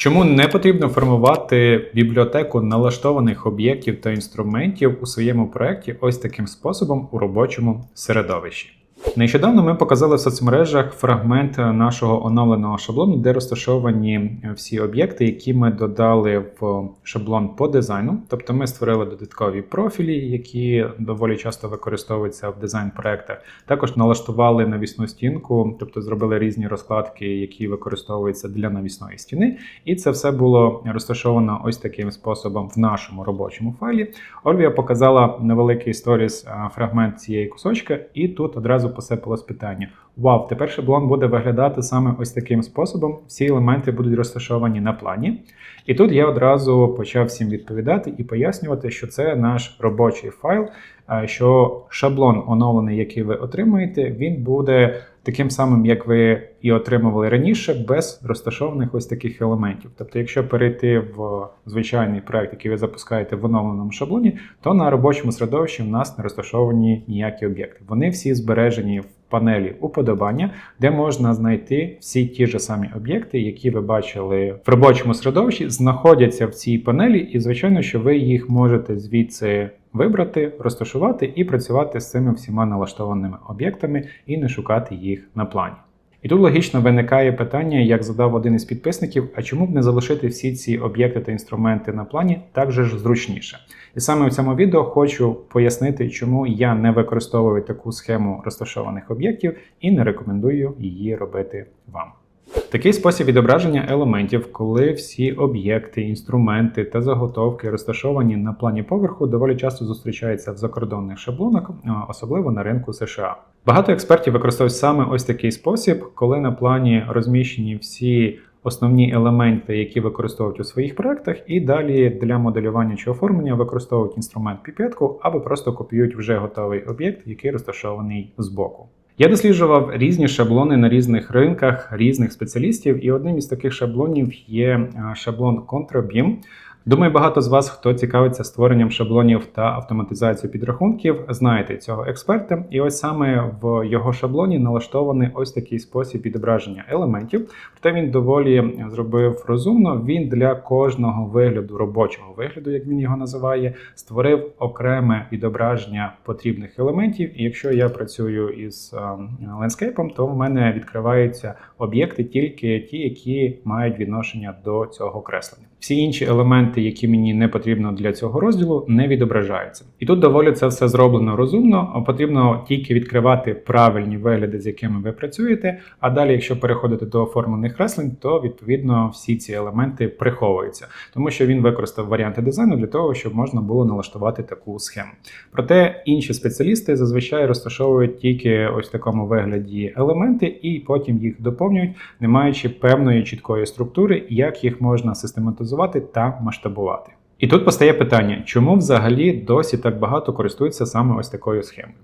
Чому не потрібно формувати бібліотеку налаштованих об'єктів та інструментів у своєму проєкті ось таким способом у робочому середовищі? Нещодавно ми показали в соцмережах фрагмент нашого оновленого шаблону, де розташовані всі об'єкти, які ми додали в шаблон по дизайну. Тобто ми створили додаткові профілі, які доволі часто використовуються в дизайн-проектах. Також налаштували навісну стінку, тобто зробили різні розкладки, які використовуються для навісної стіни. І це все було розташовано ось таким способом в нашому робочому файлі. Ольвія показала невеликий сторіс фрагмент цієї кусочка, і тут одразу посипалось питання: Вау, тепер шаблон буде виглядати саме ось таким способом. Всі елементи будуть розташовані на плані. І тут я одразу почав всім відповідати і пояснювати, що це наш робочий файл, що шаблон оновлений, який ви отримуєте, він буде таким самим, як ви і отримували раніше, без розташованих ось таких елементів. Тобто, якщо перейти в звичайний проект, який ви запускаєте в оновленому шаблоні, то на робочому середовищі в нас не розташовані ніякі об'єкти. Вони всі збережені в панелі уподобання, де можна знайти всі ті ж самі об'єкти, які ви бачили в робочому середовищі, знаходяться в цій панелі, і звичайно, що ви їх можете звідси. Вибрати, розташувати і працювати з цими всіма налаштованими об'єктами і не шукати їх на плані. І тут логічно виникає питання, як задав один із підписників: а чому б не залишити всі ці об'єкти та інструменти на плані так же ж зручніше? І саме в цьому відео хочу пояснити, чому я не використовую таку схему розташованих об'єктів і не рекомендую її робити вам. Такий спосіб відображення елементів, коли всі об'єкти, інструменти та заготовки розташовані на плані поверху, доволі часто зустрічається в закордонних шаблонах, особливо на ринку США. Багато експертів використовують саме ось такий спосіб, коли на плані розміщені всі основні елементи, які використовують у своїх проектах, і далі для моделювання чи оформлення використовують інструмент піпетку або просто копіюють вже готовий об'єкт, який розташований збоку. Я досліджував різні шаблони на різних ринках різних спеціалістів, і одним із таких шаблонів є е, шаблон ContraBeam. Думаю, багато з вас, хто цікавиться створенням шаблонів та автоматизацією підрахунків, знаєте цього експерта. І ось саме в його шаблоні налаштований ось такий спосіб відображення елементів. Проте він доволі зробив розумно. Він для кожного вигляду, робочого вигляду, як він його називає, створив окреме відображення потрібних елементів. І якщо я працюю із лендскейпом, то в мене відкриваються об'єкти тільки ті, які мають відношення до цього креслення. Всі інші елементи, які мені не потрібно для цього розділу, не відображаються. І тут доволі це все зроблено розумно. Потрібно тільки відкривати правильні вигляди, з якими ви працюєте. А далі, якщо переходити до оформлених креслень, то відповідно всі ці елементи приховуються, тому що він використав варіанти дизайну для того, щоб можна було налаштувати таку схему. Проте інші спеціалісти зазвичай розташовують тільки ось в такому вигляді елементи, і потім їх доповнюють, не маючи певної чіткої структури, як їх можна систематизувати та масштабувати. І тут постає питання, чому взагалі досі так багато користуються саме ось такою схемою?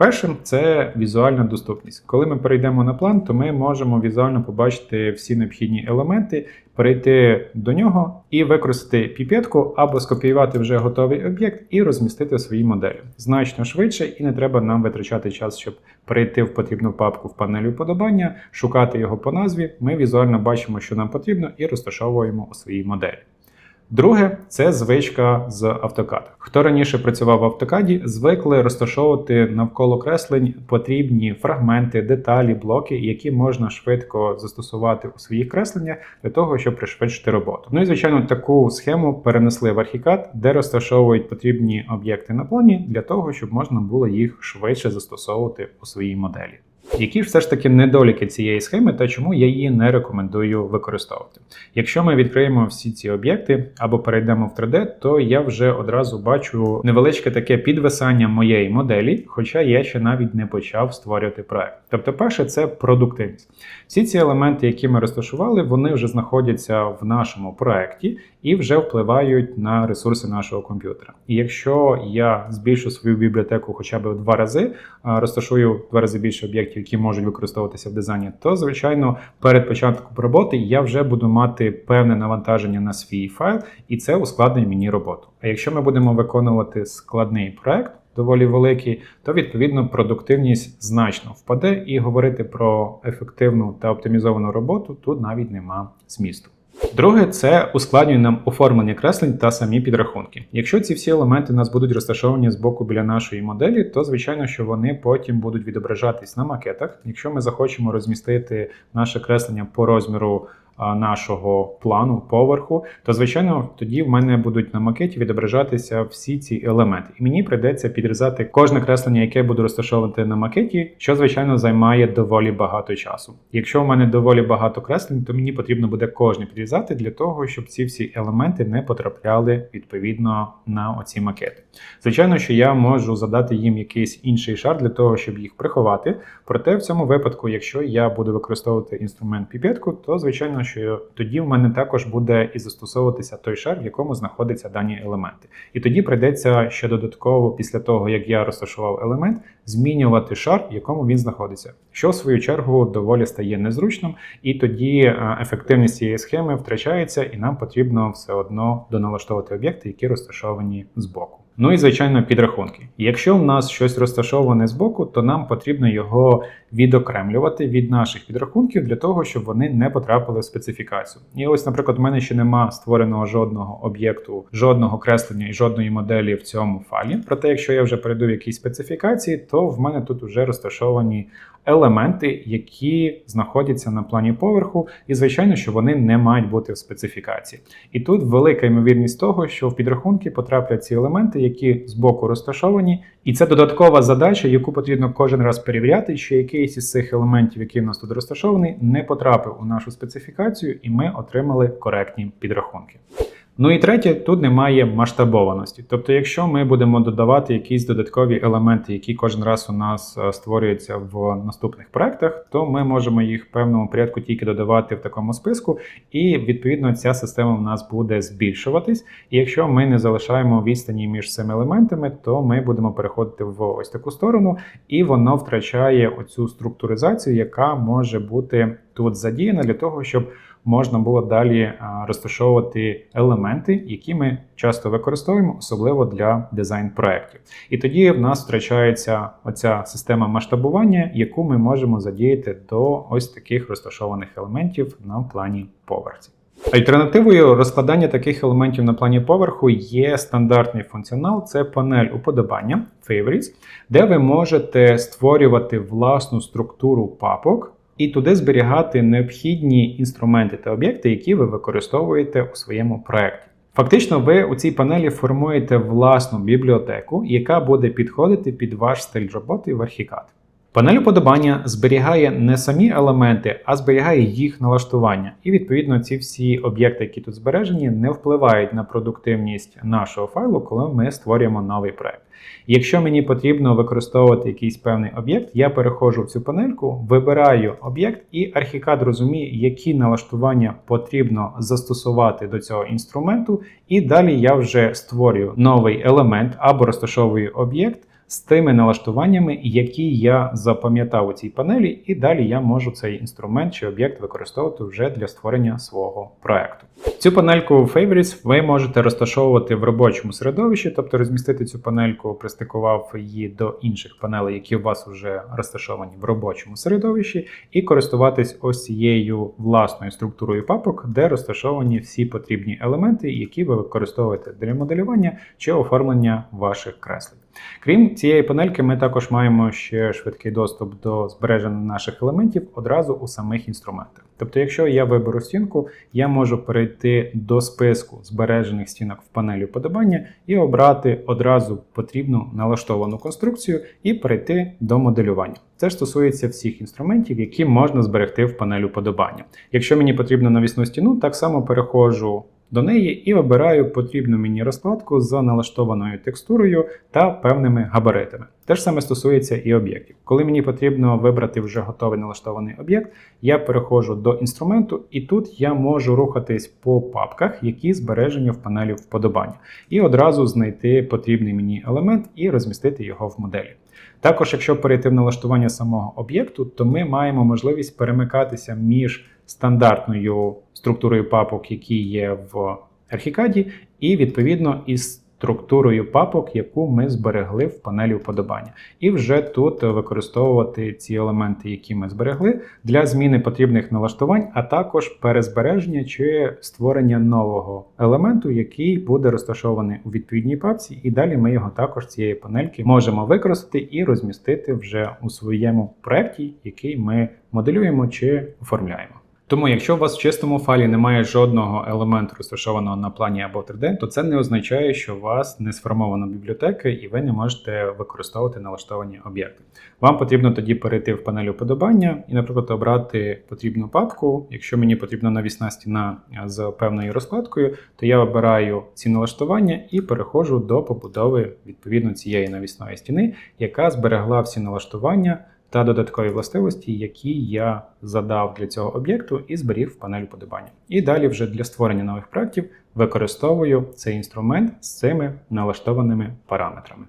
Першим це візуальна доступність. Коли ми перейдемо на план, то ми можемо візуально побачити всі необхідні елементи, перейти до нього і використати піпетку або скопіювати вже готовий об'єкт і розмістити в своїй моделі. Значно швидше, і не треба нам витрачати час, щоб перейти в потрібну папку в панелі вподобання, шукати його по назві. Ми візуально бачимо, що нам потрібно, і розташовуємо у своїй моделі. Друге це звичка з AutoCAD. Хто раніше працював в автокаді, звикли розташовувати навколо креслень потрібні фрагменти, деталі, блоки, які можна швидко застосувати у своїх кресленнях для того, щоб пришвидшити роботу. Ну і звичайно, таку схему перенесли в ArchiCAD, де розташовують потрібні об'єкти на плані для того, щоб можна було їх швидше застосовувати у своїй моделі. Які ж все ж таки недоліки цієї схеми та чому я її не рекомендую використовувати? Якщо ми відкриємо всі ці об'єкти або перейдемо в 3D, то я вже одразу бачу невеличке таке підвисання моєї моделі, хоча я ще навіть не почав створювати проект. Тобто, перше, це продуктивність. Всі ці елементи, які ми розташували, вони вже знаходяться в нашому проекті і вже впливають на ресурси нашого комп'ютера. І якщо я збільшу свою бібліотеку хоча б в два рази, розташую в два рази більше об'єктів, які можуть використовуватися в дизайні, то звичайно перед початком роботи я вже буду мати певне навантаження на свій файл, і це ускладнить мені роботу. А якщо ми будемо виконувати складний проект, доволі великий, то відповідно продуктивність значно впаде, і говорити про ефективну та оптимізовану роботу тут навіть нема змісту. Друге, це ускладнює нам оформлення креслень та самі підрахунки. Якщо ці всі елементи у нас будуть розташовані з боку біля нашої моделі, то звичайно, що вони потім будуть відображатись на макетах. Якщо ми захочемо розмістити наше креслення по розміру нашого плану поверху, то звичайно тоді в мене будуть на макеті відображатися всі ці елементи. І мені прийдеться підрізати кожне креслення, яке буду розташовувати на макеті, що звичайно займає доволі багато часу. Якщо в мене доволі багато креслень, то мені потрібно буде кожне підрізати для того, щоб ці всі елементи не потрапляли відповідно на оці макети. Звичайно, що я можу задати їм якийсь інший шар для того, щоб їх приховати. Проте в цьому випадку, якщо я буду використовувати інструмент піпетку, то звичайно, що тоді в мене також буде і застосовуватися той шар, в якому знаходяться дані елементи. І тоді прийдеться ще додатково, після того як я розташував елемент, змінювати шар, в якому він знаходиться, що в свою чергу доволі стає незручним, і тоді е, ефективність цієї схеми втрачається, і нам потрібно все одно доналаштовувати об'єкти, які розташовані збоку. Ну і звичайно, підрахунки. Якщо в нас щось розташоване збоку, то нам потрібно його відокремлювати від наших підрахунків для того, щоб вони не потрапили в специфікацію. І ось, наприклад, у мене ще нема створеного жодного об'єкту, жодного креслення і жодної моделі в цьому файлі. Проте, якщо я вже перейду в якісь специфікації, то в мене тут вже розташовані елементи, які знаходяться на плані поверху, і звичайно, що вони не мають бути в специфікації. І тут велика ймовірність того, що в підрахунки потраплять ці елементи, які збоку розташовані, і це додаткова задача, яку потрібно кожен раз перевіряти, що якийсь із цих елементів, який в нас тут розташований, не потрапив у нашу специфікацію, і ми отримали коректні підрахунки. Ну і третє, тут немає масштабованості. Тобто, якщо ми будемо додавати якісь додаткові елементи, які кожен раз у нас е, створюються в наступних проектах, то ми можемо їх в певному порядку тільки додавати в такому списку, і відповідно ця система в нас буде збільшуватись. І якщо ми не залишаємо відстані між цими елементами, то ми будемо переходити в ось таку сторону, і воно втрачає оцю структуризацію, яка може бути тут задіяна для того, щоб можна було далі розташовувати елементи, які ми часто використовуємо, особливо для дизайн проєктів. І тоді в нас втрачається оця система масштабування, яку ми можемо задіяти до ось таких розташованих елементів на плані поверхці. Альтернативою розкладання таких елементів на плані поверху є стандартний функціонал, це панель уподобання Favorites, де ви можете створювати власну структуру папок і туди зберігати необхідні інструменти та об'єкти, які ви використовуєте у своєму проєкті. Фактично, ви у цій панелі формуєте власну бібліотеку, яка буде підходити під ваш стиль роботи в Archicad. Панель уподобання зберігає не самі елементи, а зберігає їх налаштування. І відповідно ці всі об'єкти, які тут збережені, не впливають на продуктивність нашого файлу, коли ми створюємо новий проект. Якщо мені потрібно використовувати якийсь певний об'єкт, я переходжу в цю панельку, вибираю об'єкт, і Archicad розуміє, які налаштування потрібно застосувати до цього інструменту, і далі я вже створюю новий елемент або розташовую об'єкт з тими налаштуваннями, які я запам'ятав у цій панелі, і далі я можу цей інструмент чи об'єкт використовувати вже для створення свого проекту. Цю панельку Favorites ви можете розташовувати в робочому середовищі, тобто розмістити цю панельку, пристикував її до інших панелей, які у вас вже розташовані в робочому середовищі, і користуватись ось цією власною структурою папок, де розташовані всі потрібні елементи, які ви використовуєте для моделювання чи оформлення ваших креслень. Крім цієї панельки, ми також маємо ще швидкий доступ до збереження наших елементів одразу у самих інструментах. Тобто, якщо я виберу стінку, я можу перейти до списку збережених стінок в панелі уподобання і обрати одразу потрібну налаштовану конструкцію і перейти до моделювання. Це стосується всіх інструментів, які можна зберегти в панелі уподобання. Якщо мені потрібно навісну стіну, так само переходжу до неї і обираю потрібну мені розкладку за налаштованою текстурою та певними габаритами. Те ж саме стосується і об'єктів. Коли мені потрібно вибрати вже готовий налаштований об'єкт, я переходжу до інструменту, і тут я можу рухатись по папках, які збережені в панелі вподобання, і одразу знайти потрібний мені елемент і розмістити його в моделі. Також, якщо перейти в налаштування самого об'єкту, то ми маємо можливість перемикатися між стандартною структурою папок, які є в Archicad, і відповідно із структурою папок, яку ми зберегли в панелі вподобання. І вже тут використовувати ці елементи, які ми зберегли, для зміни потрібних налаштувань, а також перезбереження чи створення нового елементу, який буде розташований у відповідній папці, і далі ми його також цієї панельки можемо використати і розмістити вже у своєму проєкті, який ми моделюємо чи оформляємо. Тому, якщо у вас в чистому файлі немає жодного елементу розташованого на плані або 3D, то це не означає, що у вас не сформована бібліотека і ви не можете використовувати налаштовані об'єкти. Вам потрібно тоді перейти в панель уподобання і, наприклад, обрати потрібну папку. Якщо мені потрібна навісна стіна з певною розкладкою, то я обираю ці налаштування і переходжу до побудови відповідно цієї навісної стіни, яка зберегла всі налаштування та додаткові властивості, які я задав для цього об'єкту і зберіг в панель подобання. І далі вже для створення нових проєктів використовую цей інструмент з цими налаштованими параметрами.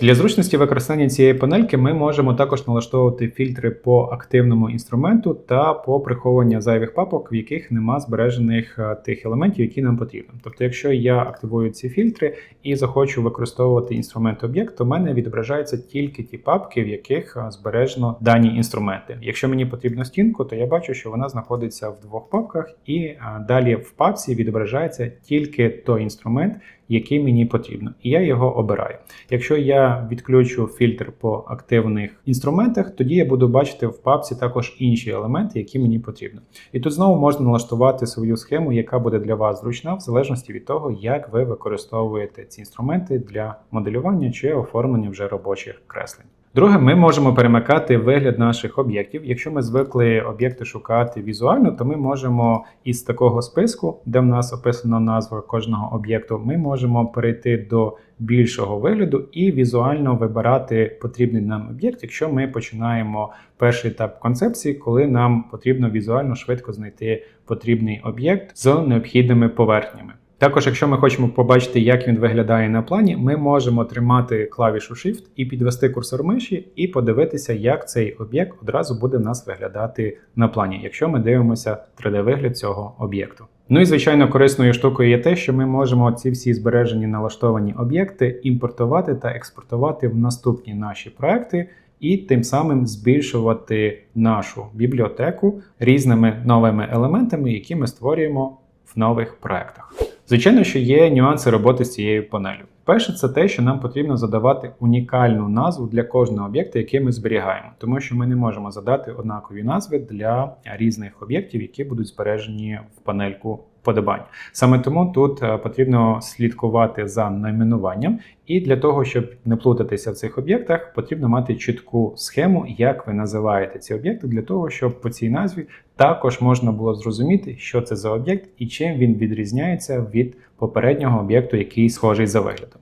Для зручності використання цієї панельки ми можемо також налаштовувати фільтри по активному інструменту та по приховуванню зайвих папок, в яких нема збережених е, тих елементів, які нам потрібні. Тобто, якщо я активую ці фільтри і захочу використовувати інструмент об'єкт, то в мене відображаються тільки ті папки, в яких е, збережено дані інструменти. Якщо мені потрібна стінку, то я бачу, що вона знаходиться в двох папках, і е, далі в папці відображається тільки той інструмент, який мені потрібно, і я його обираю. Якщо я відключу фільтр по активних інструментах, тоді я буду бачити в папці також інші елементи, які мені потрібно. І тут знову можна налаштувати свою схему, яка буде для вас зручна, в залежності від того, як ви використовуєте ці інструменти для моделювання чи оформлення вже робочих креслень. Друге, ми можемо перемикати вигляд наших об'єктів. Якщо ми звикли об'єкти шукати візуально, то ми можемо із такого списку, де в нас описана назва кожного об'єкту, ми можемо перейти до більшого вигляду і візуально вибирати потрібний нам об'єкт, якщо ми починаємо перший етап концепції, коли нам потрібно візуально швидко знайти потрібний об'єкт з необхідними поверхнями. Також, якщо ми хочемо побачити, як він виглядає на плані, ми можемо тримати клавішу Shift і підвести курсор миші, і подивитися, як цей об'єкт одразу буде в нас виглядати на плані, якщо ми дивимося 3D-вигляд цього об'єкту. Ну і звичайно, корисною штукою є те, що ми можемо ці всі збережені налаштовані об'єкти імпортувати та експортувати в наступні наші проекти. І тим самим збільшувати нашу бібліотеку різними новими елементами, які ми створюємо в нових проектах. Звичайно, що є нюанси роботи з цією панелю. Перше, це те, що нам потрібно задавати унікальну назву для кожного об'єкта, який ми зберігаємо, тому що ми не можемо задати однакові назви для різних об'єктів, які будуть збережені в панельку вподобань. Саме тому тут е, потрібно слідкувати за найменуванням, і для того, щоб не плутатися в цих об'єктах, потрібно мати чітку схему, як ви називаєте ці об'єкти, для того, щоб по цій назві також можна було зрозуміти, що це за об'єкт і чим він відрізняється від попереднього об'єкту, який схожий за виглядом.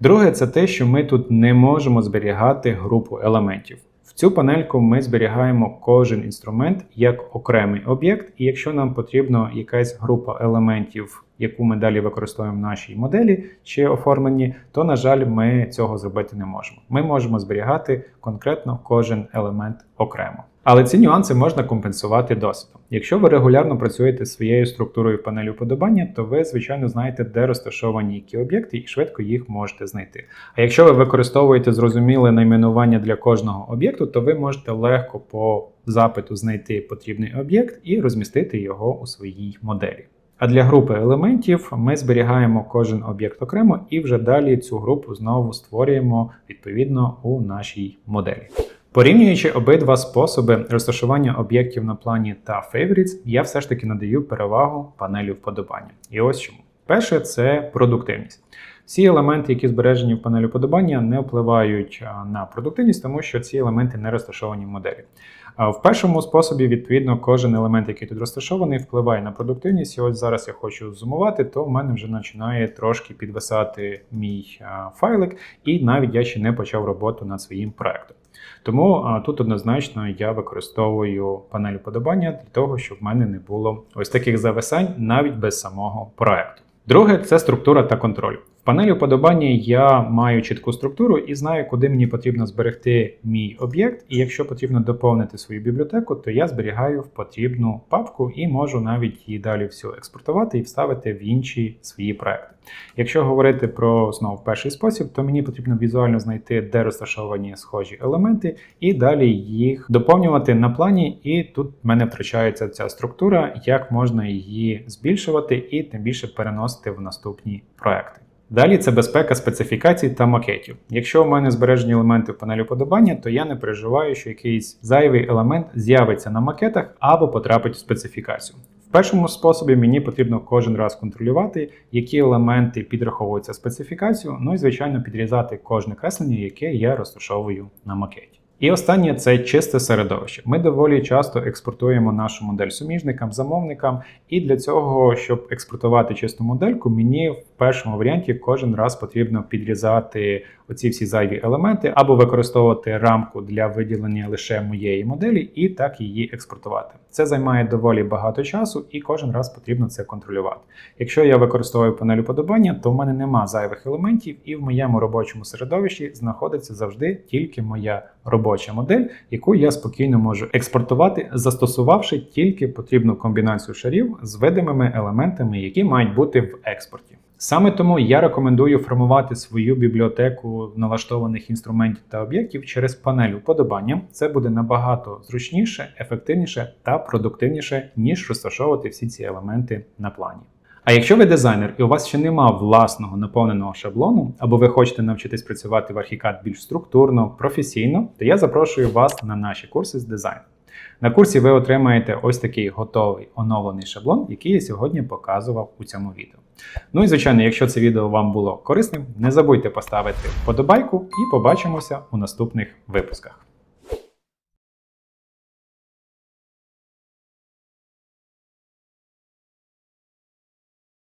Друге, це те, що ми тут не можемо зберігати групу елементів. В цю панельку ми зберігаємо кожен інструмент як окремий об'єкт, і якщо нам потрібна якась група елементів, яку ми далі використовуємо в нашій моделі чи оформленні, то, на жаль, ми цього зробити не можемо. Ми можемо зберігати конкретно кожен елемент окремо. Але ці нюанси можна компенсувати досвідом. Якщо ви регулярно працюєте своєю структурою панелі вподобання, то ви, звичайно, знаєте, де розташовані які об'єкти, і швидко їх можете знайти. А якщо ви використовуєте зрозуміле найменування для кожного об'єкту, то ви можете легко по запиту знайти потрібний об'єкт і розмістити його у своїй моделі. А для групи елементів ми зберігаємо кожен об'єкт окремо і вже далі цю групу знову створюємо відповідно у нашій моделі. Порівнюючи обидва способи розташування об'єктів на плані та Favorites, я все ж таки надаю перевагу панелі вподобання. І ось чому. Перше це продуктивність. Всі елементи, які збережені в панелі вподобання, не впливають на продуктивність, тому що ці елементи не розташовані в моделі. В першому способі, відповідно, кожен елемент, який тут розташований, впливає на продуктивність. І ось зараз я хочу зумувати, то в мене вже починає трошки підвисати мій файлик, і навіть я ще не почав роботу над своїм проектом. Тому а, тут однозначно я використовую панель уподобання для того, щоб в мене не було ось таких зависань навіть без самого проекту. Друге це структура та контроль. В панелі вподобання я маю чітку структуру і знаю, куди мені потрібно зберегти мій об'єкт. І якщо потрібно доповнити свою бібліотеку, то я зберігаю в потрібну папку і можу навіть її далі всю експортувати і вставити в інші свої проекти. Якщо говорити про знову перший спосіб, то мені потрібно візуально знайти, де розташовані схожі елементи, і далі їх доповнювати на плані. І тут в мене втрачається ця структура, як можна її збільшувати і тим більше переносити в наступні проекти. Далі це безпека специфікацій та макетів. Якщо у мене збережені елементи в панелі подобання, то я не переживаю, що якийсь зайвий елемент з'явиться на макетах або потрапить в специфікацію. В першому способі мені потрібно кожен раз контролювати, які елементи підраховуються в специфікацію, ну і звичайно підрізати кожне креслення, яке я розташовую на макеті. І останнє це чисте середовище. Ми доволі часто експортуємо нашу модель суміжникам, замовникам, і для цього, щоб експортувати чисту модельку, мені першому варіанті кожен раз потрібно підрізати оці всі зайві елементи або використовувати рамку для виділення лише моєї моделі, і так її експортувати. Це займає доволі багато часу, і кожен раз потрібно це контролювати. Якщо я використовую панель уподобання, то в мене нема зайвих елементів, і в моєму робочому середовищі знаходиться завжди тільки моя робоча модель, яку я спокійно можу експортувати, застосувавши тільки потрібну комбінацію шарів з видимими елементами, які мають бути в експорті. Саме тому я рекомендую формувати свою бібліотеку налаштованих інструментів та об'єктів через панель уподобання. Це буде набагато зручніше, ефективніше та продуктивніше, ніж розташовувати всі ці елементи на плані. А якщо ви дизайнер і у вас ще нема власного наповненого шаблону, або ви хочете навчитись працювати в Archicad більш структурно, професійно, то я запрошую вас на наші курси з дизайну. На курсі ви отримаєте ось такий готовий оновлений шаблон, який я сьогодні показував у цьому відео. Ну і звичайно, якщо це відео вам було корисним, не забудьте поставити вподобайку і побачимося у наступних випусках.